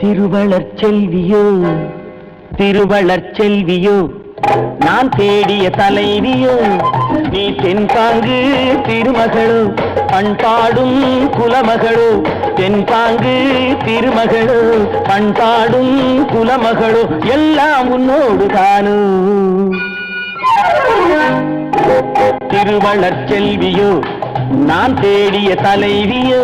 திருவளர் செல்வியோ திருவளர் செல்வியோ நான் தேடிய தலைவியோ நீ தென்பாங்கு திருமகளோ பண்பாடும் குலமகளோ தென்பாங்கு திருமகளோ பண்பாடும் குலமகளோ எல்லாம் உன்னோடு தானோ. திருவளர் செல்வியோ நான் தேடிய தலைவியோ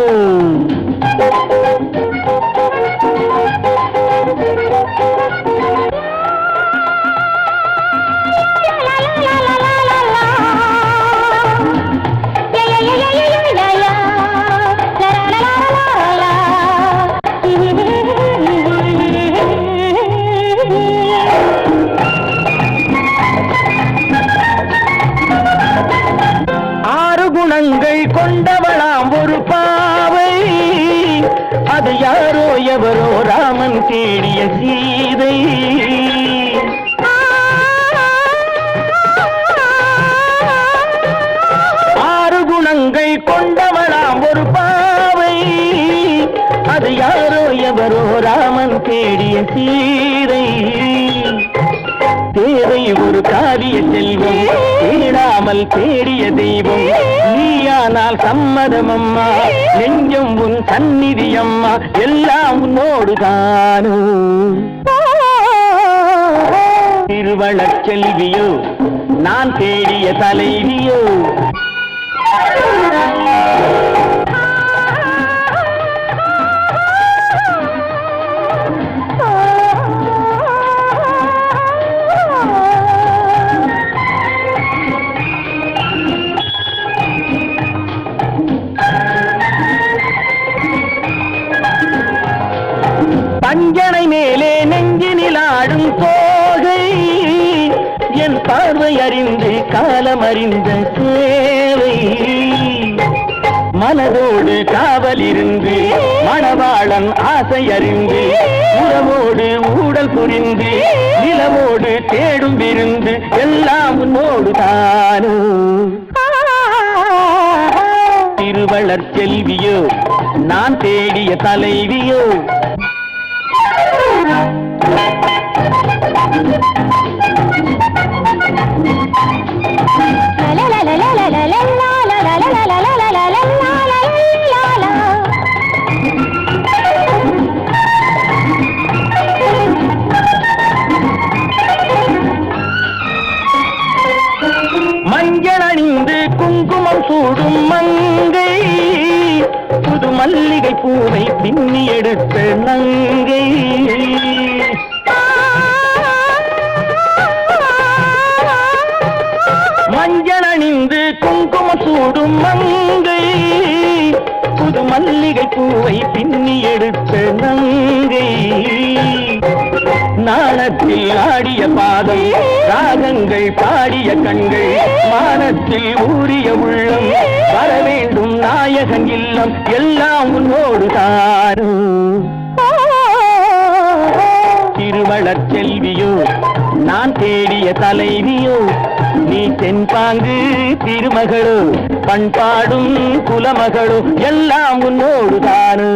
குணங்கள் கொண்டவளாம் ஒரு பா அது யாரோ எவரோ ராமன் தேடிய சீதை. ஆறு குணங்கள் கொண்டவளாம் ஒரு பாவை. அது யாரோ எவரோ ராமன் தேடிய சீதை. தேவை ஒரு காரிய செல்வம். தேடாமல் தேடிய தெய்வம். நீயானால் சம்மதம் அம்மா நெஞ்சம் உன் சந்நிதி அம்மா எல்லாம் உன்னோடு தானோ திருவளச் செல்வியோ நான் தேடிய தலைவியோ அறிந்த சேவை. மனதோடு காவல் இருந்து மணவாளன் ஆசை அறிந்து உறவோடு ஊடல் புரிந்து நிலவோடு தேடும் விருந்து எல்லாம் உன்னோடு தானோ. திருவளர் செல்வியோ நான் தேடிய தலைவியோ பாதம் ராகங்கள் பாடிய கண்கள் மானத்தில் ஊறிய உள்ளம். வர வேண்டும் நாயகன் இல்லம் எல்லாம் உன்னோடு தாரும். திருவளர் செல்வியோ நான் தேடிய தலைவியோ நீ தென்பாங்கு திருமகளோ பண்பாடும் குலமகளோ எல்லாம் உன்னோடு தானு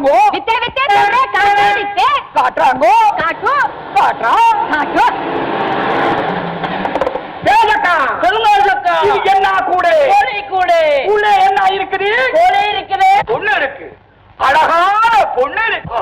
பாருங்கோ வித்தே வித்தே தோரே காட்டு வித்தே. காட்டுறாங்கோ? காட்டு காட்டுறா? காட்டு சேலக்கா! செல்லுங்கக்கா இது என்ன கூடை? கோழி கூடு. உள்ள என்ன இருக்குது? கோழி இருக்குது. பொண்ணு இருக்கு. அழகான பொண்ணு இருக்கு.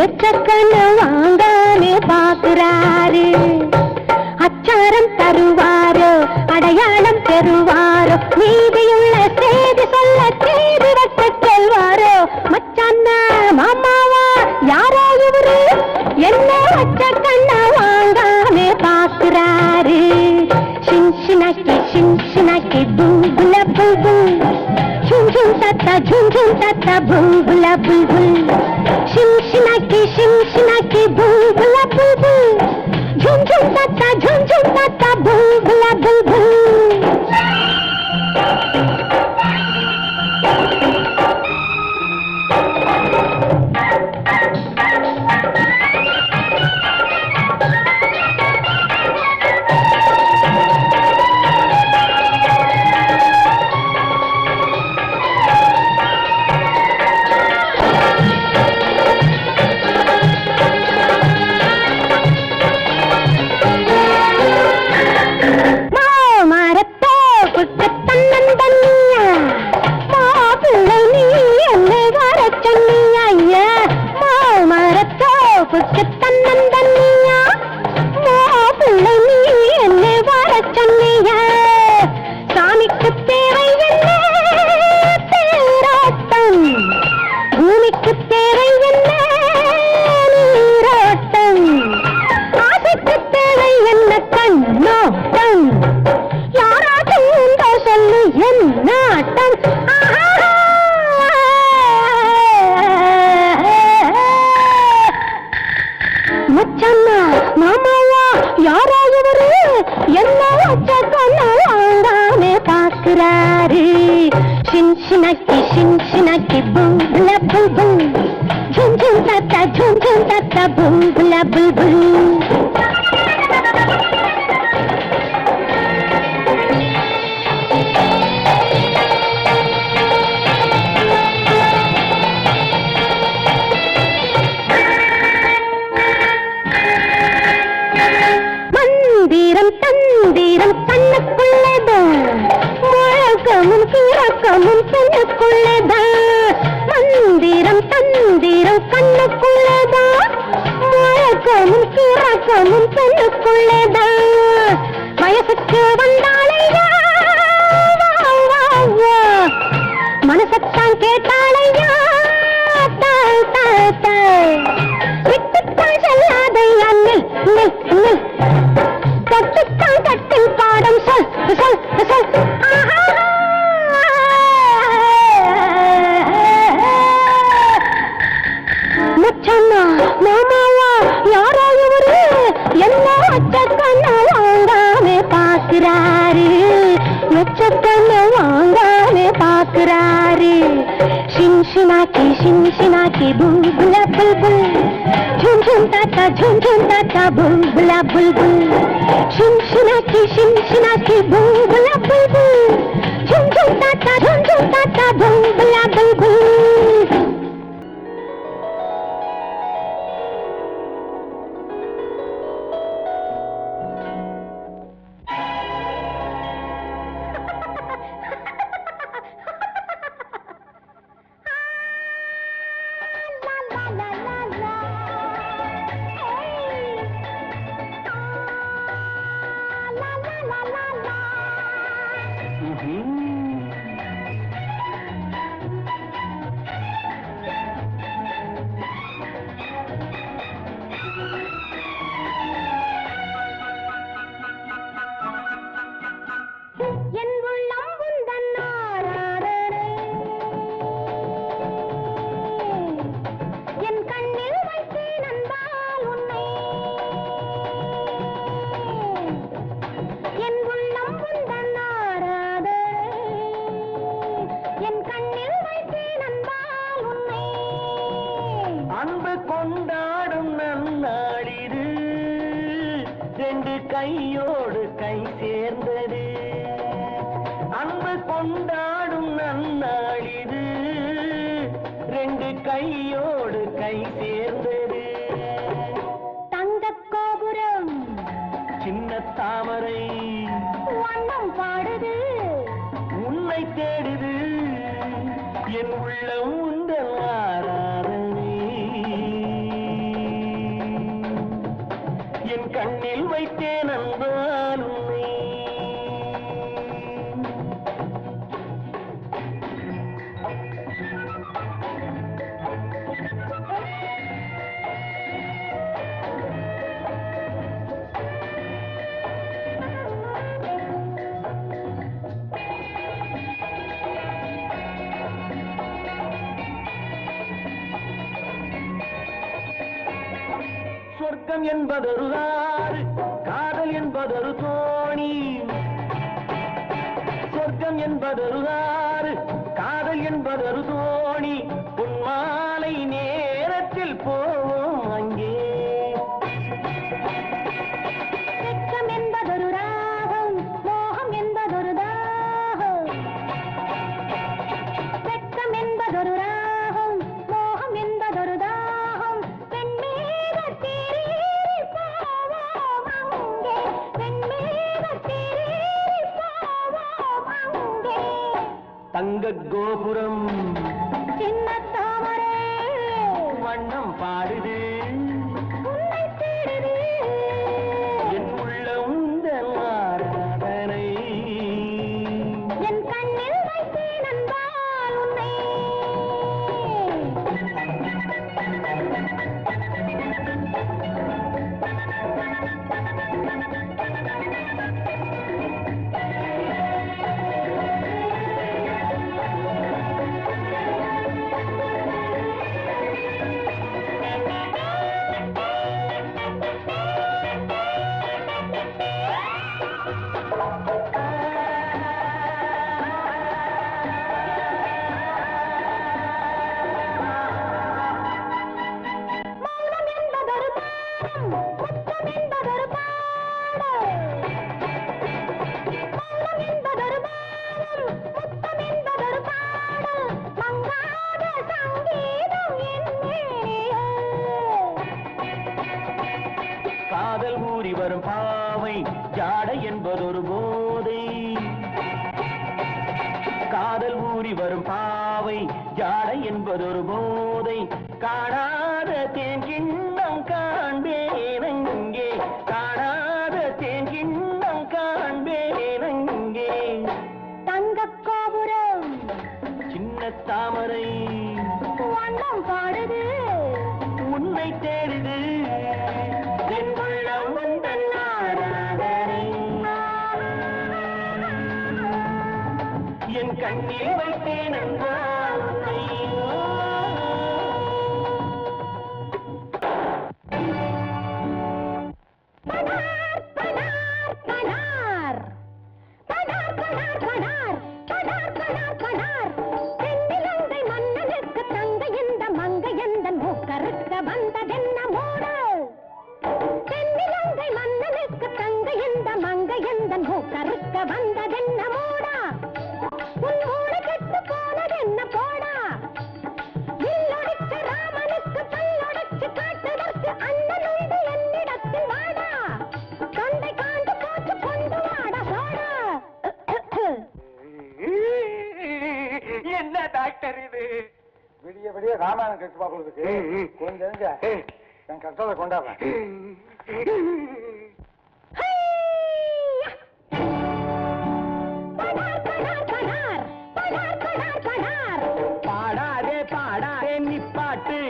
வெற்றக்கண்ணு வாங்கானே பாக்குறாரு. அச்சாரம் தருவாரோ அடையாளம் பெறுவாரோ நீதியுள்ள செய்தி சொல்ல தேடி வைத்து செல்வாரோ மச்சான்னா மாமாவா யாரோ இவரு? என்ன வச்சக்கண்ணா வாங்கானே பாக்குறாரு. சின்சினாக்கி சின்சினாக்கி பூங்குல பூ பூ சும் சும் தத்த சும் தத்த பூ மாமாவா யாரா இவரு என்ன வச்ச கொண்டானே பாக்குறாரு சின்சினக்கி சின்சினக்கி புல புல் புல் ஜும் ஜும் தத்த ஜும் ஜும் தத்த புல் புல புல் புல் முழக்கமும் தனக்குள்ளதா மந்திரம் தந்திரம் கண்ணுக்குள்ளதா? முழக்கமும் கிழக்கமும் தனக்குள்ளதா வயசுக்கு வந்தாலையா? மனசத்தான் கேட்டாலையா? விட்டுத்தான் செல்லாதையா கட்டில் பாடம் சொல் சொல் சொல். ಚೆನ್ನ ಮಾಮಾವ ಯಾರೋ ಇವರು ಎಲ್ಲ ಒಚ್ಚಕ್ಕನ್ನ ವಾಂಗಾನೆ ಪಾಕ್ರಾರಿ ಒಚ್ಚಕ್ಕನ್ನ ವಾಂಗಾನೆ ಪಾಕ್ರಾರಿ ಶಿಂಶಿನಾಕಿ ಶಿಂಶಿನಾಕಿ ಬುಲ್ಬುಲ ಬುಲ್ಬುಲ್ झुमझुमता झुमझुमता बुलबुला बुलबुल शिमशिनाची शिमशिनाची बुलबुला बुलबुल झुमझुमता झुमझुमता बुलबुला बुलबुल ரெண்டு கையோடு கை சேர்ந்தது. அன்பு கொண்டாடும் நன்னாடிது ரெண்டு கையோடு கை சேர்ந்தது. தங்கக் கோபுரம் சின்ன தாமரை. வண்ணம் பாடுது. உன்னை தேடுது. என் உள்ளம் உந்தல் ஆராதனை சொர்க்கம் என்பதொரு ஆறு காதல் என்பதொரு தோணி. சொர்க்கம் என்பதொரு ஆறு காதல் என்பதொரு தோணி. गोपुरम। வரும் பாவை ஜாடை என்பதொரு போதை. காதல் ஊறி வரும் படார் படார் பாடாதே பாடாதே நிப்பாட்டு.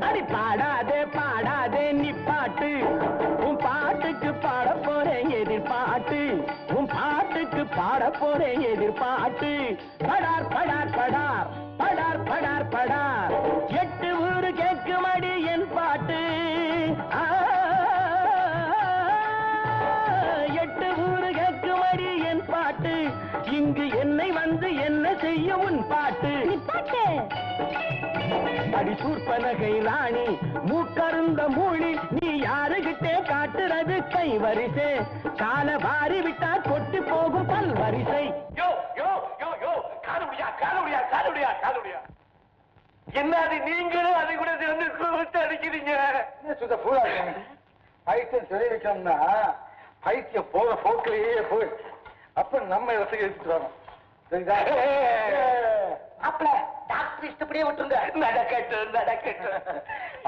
அடி பாடாதே பாடாதே நிப்பாட்டு. உன் பாட்டுக்கு பாட போறேன் எதிர்பாட்டு. உன் பாட்டுக்கு பாட போறேன் எதிர்பாட்டு. படார் படார் படார். படார் படார் படார். பாட்டு நிப்பாட்டு அடி சூர்பனகை ராணி மூக்கருந்த மூழி நீ யாருகிட்டே காட்டுறது கை வரிசை கால வாரி விட்டா கொட்டி போகும் பல் வரிசை யோ யோ யோ யோ காலுடியா காலுடியா காலுடியா காலுடியா என்ன அது நீங்களும் அதை கூட சேர்ந்து கூப்பிட்டு அடிக்கிறீங்க? சுத்த பூரா பைத்தியம் தெரிய வைக்கணும்னா பைத்தியம் போற போக்கிலேயே போய் அப்ப நம்ம இடத்துக்கு எடுத்துட்டு வரணும். சரிதா அப்பல டாக்டர் இஷ்டப்படியே விட்டுருங்க. நடக்கட்டும் நடக்கட்டும்.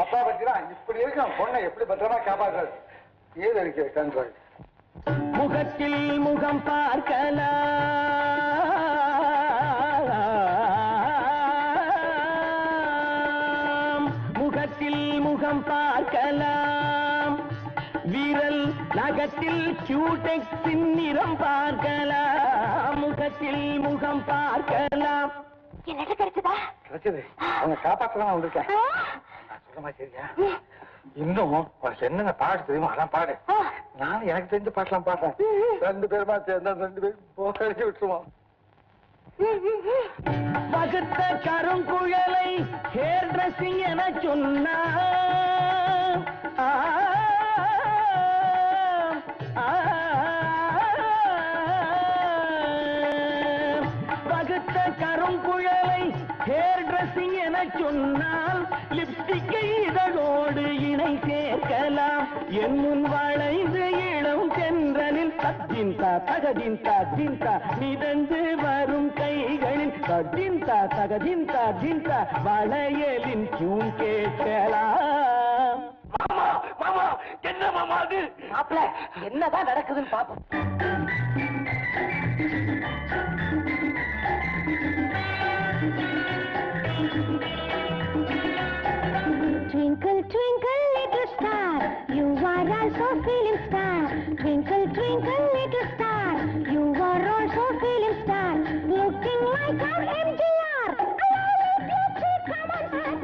அப்பா பத்திதான் இப்படி இருக்கும் பொண்ணை எப்படி பத்திரமா காப்பாற்றுறது ஏது இருக்கு கண்ட்ரோல்? முகத்தில் முகம் பார்க்கலாம் முகத்தில் முகம் பார்க்கலாம். விரல் நகத்தில் கியூடெக்ஸின் நிறம் பார்க்கலாம். முகத்தில் முகம் பார்க்கலாம். என்னது கிடைச்சதா? கிடைச்சது. அவங்க காப்பாற்றலாம் வந்திருக்கேன். நான் சொல்ற மாதிரி சரியா இன்னும் உனக்கு என்னென்ன பாட்டு தெரியுமோ அதான் பாடு. நானும் எனக்கு தெரிஞ்ச பாட்டெல்லாம் பாடுறேன். ரெண்டு பேருமா சேர்ந்தா ரெண்டு பேரும் போக்கடிச்சு விட்டுருவோம். வகுத்த கருங்குழலை ஹேர் ட்ரெஸ்ஸிங் என சொன்னா என் முன் வளைந்து இளம் தென்றலில் தத்தின்தா தகதின்தா தின்தா மிதந்து வரும் கைகளில் தத்தின்தா தகதின்தா தின்தா வளையலின் தூண் கேட்கலாம். மாமா மாமா என்ன மாமா அது? என்னதான் நடக்குதுன்னு பாப்போம்.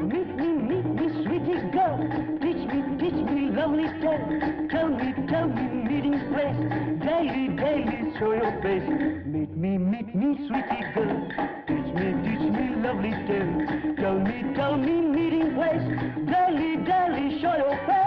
Meet me, meet me, sweetie girl. Teach me, teach me, lovely tale. Tell me, tell me, meeting place. Daily, daily, show your face. Meet me, meet me, sweetie girl. Teach me, teach me, lovely tale. Tell me, tell me, meeting place. Daily, daily, show your face.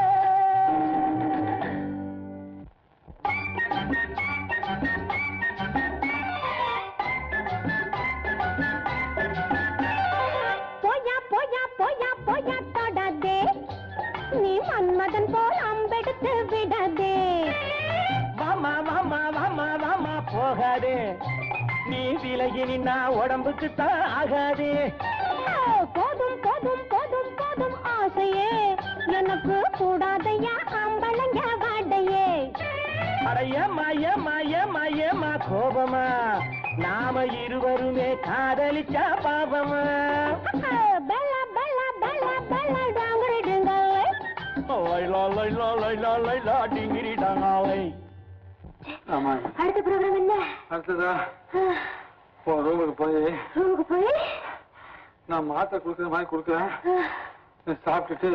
கோபமா நாம இருவருமே காதலிச்சா பாபமா அடுத்த program என்ன அடுத்ததா ரூமுக்கு போய் ரூமுக்கு போய் நான் மாத்திரை கொடுக்குற மாதிரி கொடுக்குறேன் சாப்பிட்டுட்டு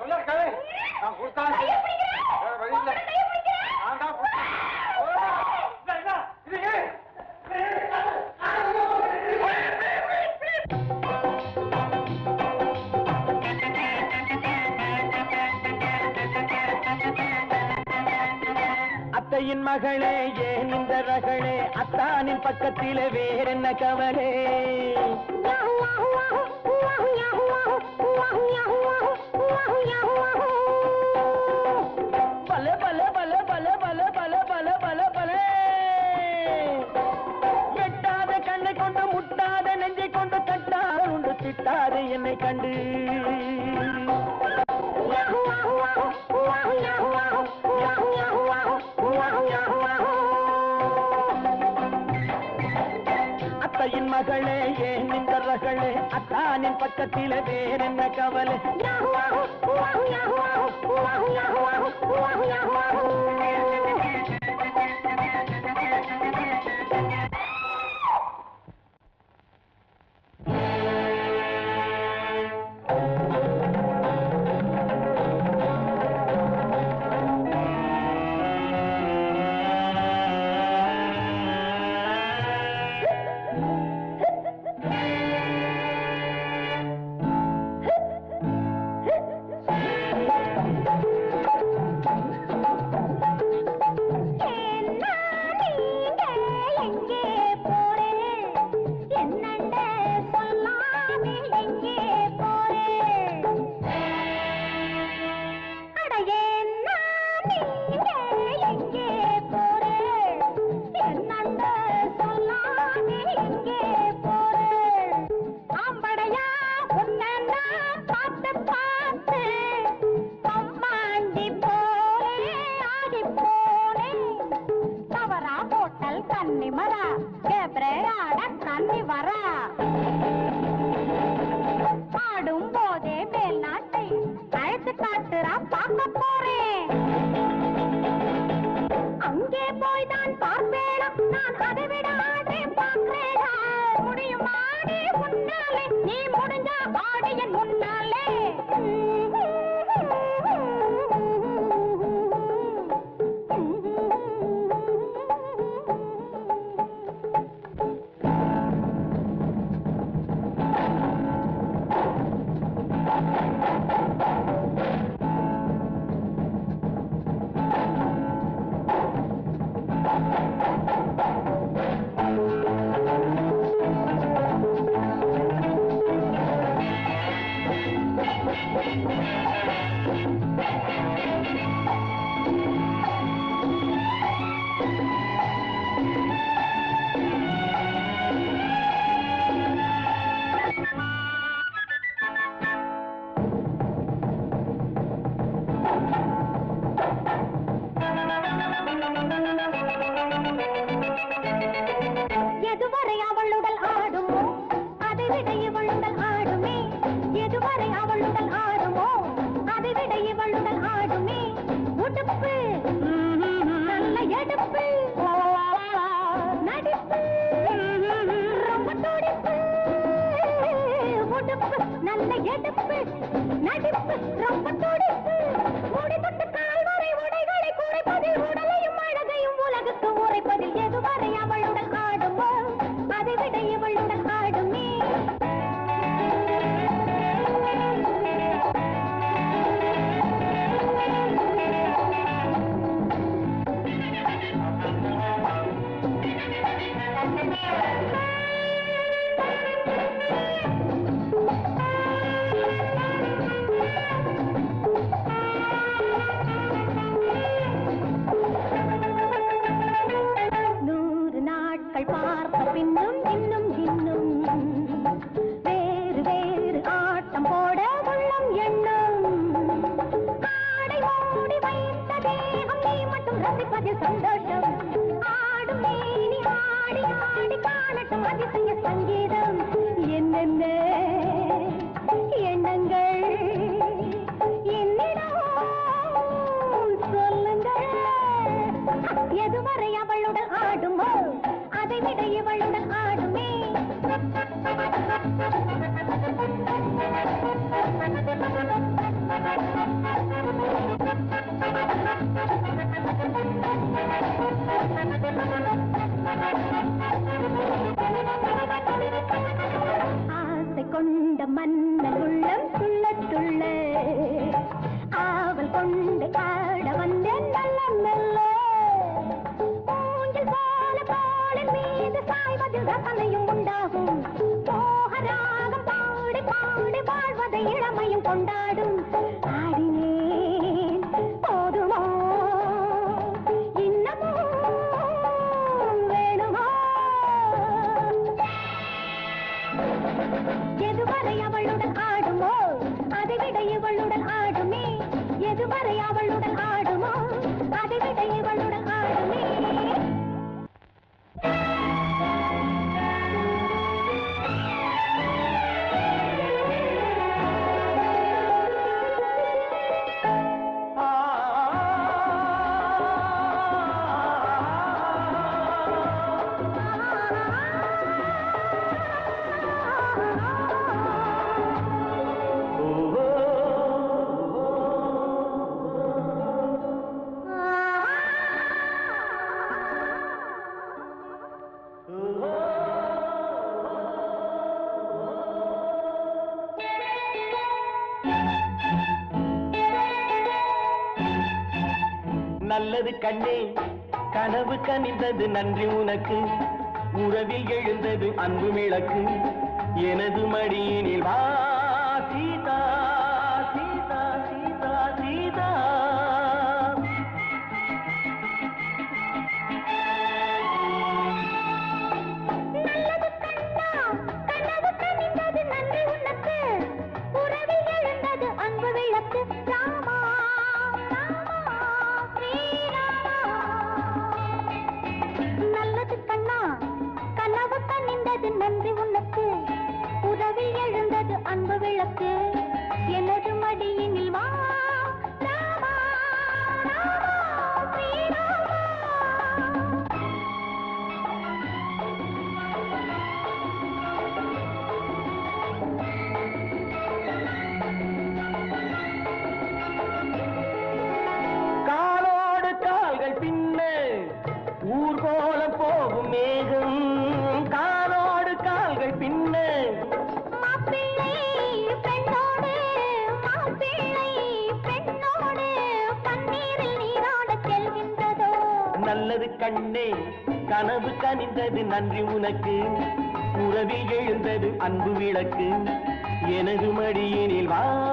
சொல்ல இருக்காரு நான் கொடுத்தா வேற வழி இல்ல. நான் தான் கொடுத்தேன். அத்தையின் மகளே ஏன் இந்த ரகளே? அத்தானின் பக்கத்திலே வேறென்ன கவலே? திட்டாத என்னை கண்டு அத்தையின் மகளே ஏன் இந்த ரகளே அத்தானின் பக்கத்திலே வேறென்ன கவலை பார்த்து बाबे வளர்ந்த ஆடுமே கனிந்தது கண்ணே. கனவு கனிந்தது நன்றி உனக்கு. உறவில் எழுந்தது அன்பு விளக்கு எனது மடியினில் வா. மேகம் காலோடு கால்கள் பின்ன. நல்லது கண்ணே கனவு கனிந்தது நன்றி உனக்கு. உறவில் எழுந்தது அன்பு விளக்கு. எனது மடியினில் வா.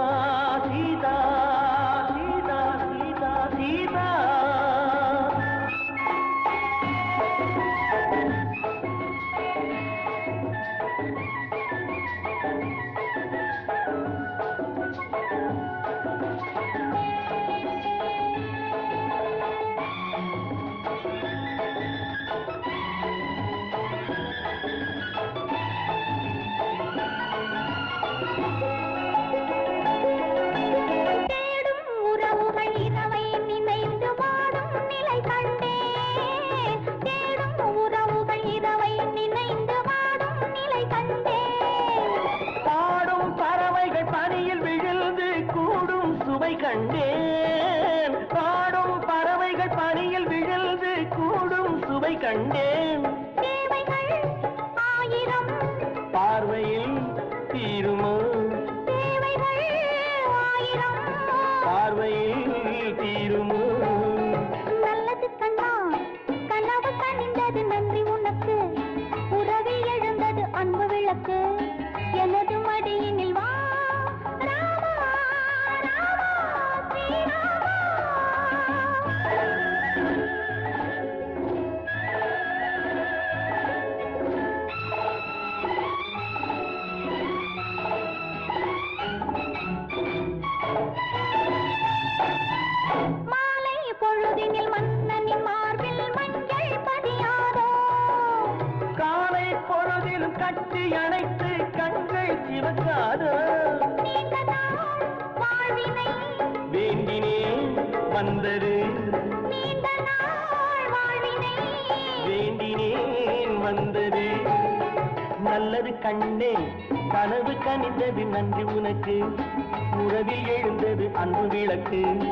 கண்ணே கனவு கனிந்தது நன்றி உனக்கு. உறவில் எழுந்தது அன்பு விளக்கு.